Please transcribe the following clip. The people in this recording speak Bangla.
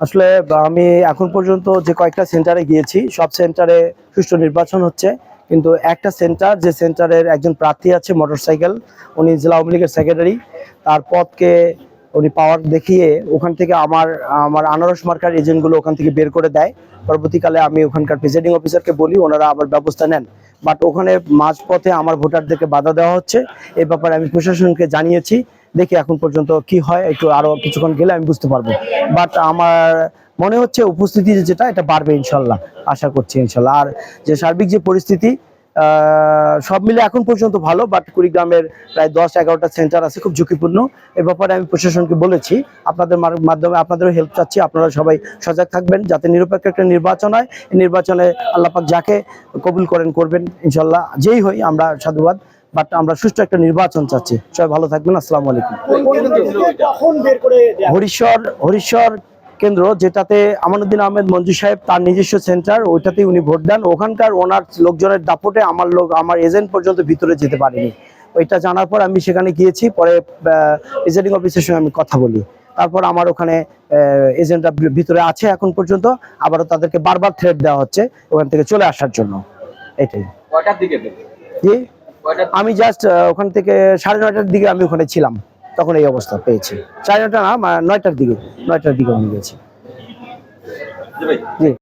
আসলে আমি এখন পর্যন্ত যে কয়েকটা সেন্টারে গিয়েছি, সব সেন্টারে সুষ্ঠু নির্বাচন হচ্ছে। কিন্তু একটা সেন্টার, যে সেন্টারের একজন প্রার্থী আছে, মোটরসাইকেল, উনি জেলা আওয়ামী লীগের সেক্রেটারি তার পদকে উনি পাওয়ার দেখিয়ে ওখান থেকে আমার আমার আনারস মার্কার এজেন্টগুলো ওখান থেকে বের করে দেয়। পরবর্তীকালে আমি ওখানকার প্রেসাইডিং অফিসারকে বলি, ওনারা আবার ব্যবস্থা নেন। বাট ওখানে মাঝপথে আমার ভোটারদেরকে বাধা দেওয়া হচ্ছে। এ ব্যাপারে আমি প্রশাসনকে জানিয়েছি। দেখি এখন পর্যন্ত কি হয়, একটু আরও কিছুক্ষণ গেলে আমি বুঝতে পারব। বাট আমার মনে হচ্ছে উপস্থিতি যেটা, এটা বাড়বে ইনশাল্লাহ, আশা করছি ইনশাল্লাহ। আর যে সার্বিক যে পরিস্থিতি সব মিলে এখন পর্যন্ত ভালো বাট কুড়িগ্রামের প্রায় দশ এগারোটা সেন্টার আছে, খুব ঝুঁকিপূর্ণ। এ ব্যাপারে আমি প্রশাসনকে বলেছি, আপনাদের মাধ্যমে আপনাদেরও হেল্প চাচ্ছি, আপনারা সবাই সজাগ থাকবেন, যাতে নিরপেক্ষ একটা নির্বাচন হয়। নির্বাচনে আল্লাপাক যাকে কবুল করেন, করবেন, ইনশাল্লাহ। যেই হই, আমরা সাধুবাদ। বাট আমরা সুষ্ঠু একটা নির্বাচন চাচ্ছি। সবাই ভালো থাকবেন আসসালামু আলাইকুম। হরিশ্বর হরিশ্বর কেন্দ্র যেটাতে আমানুদ্দিন আহমেদ মঞ্জু সাহেব তার নিজস্ব সেন্টার ওইটাতেই উনি ভোট দেন। ওখানকার ওনার লোকজনের দাপটে আমার লোক আমার এজেন্ট পর্যন্ত ভিতরে যেতে পারেনি। ওইটা জানার পর আমি সেখানে গিয়েছি পরে প্রেসিডিং অফিসের সঙ্গে আমি কথা বলি। তারপর আমার ওখানে এজেন্টরা ভিতরে আছে এখন পর্যন্ত। আবারও তাদেরকে বারবার থ্রেট দেওয়া হচ্ছে ওখান থেকে চলে আসার জন্য। এটাই। কয়টার দিকে জি আমি জাস্ট ওখান থেকে সাড়ে নয়টার দিকে আমি ওখানে ছিলাম। তখন এই অবস্থা পেয়েছি। সাড়ে নয়টা না নয়টার দিকে নয়টার দিকে আমি গেছি। জি।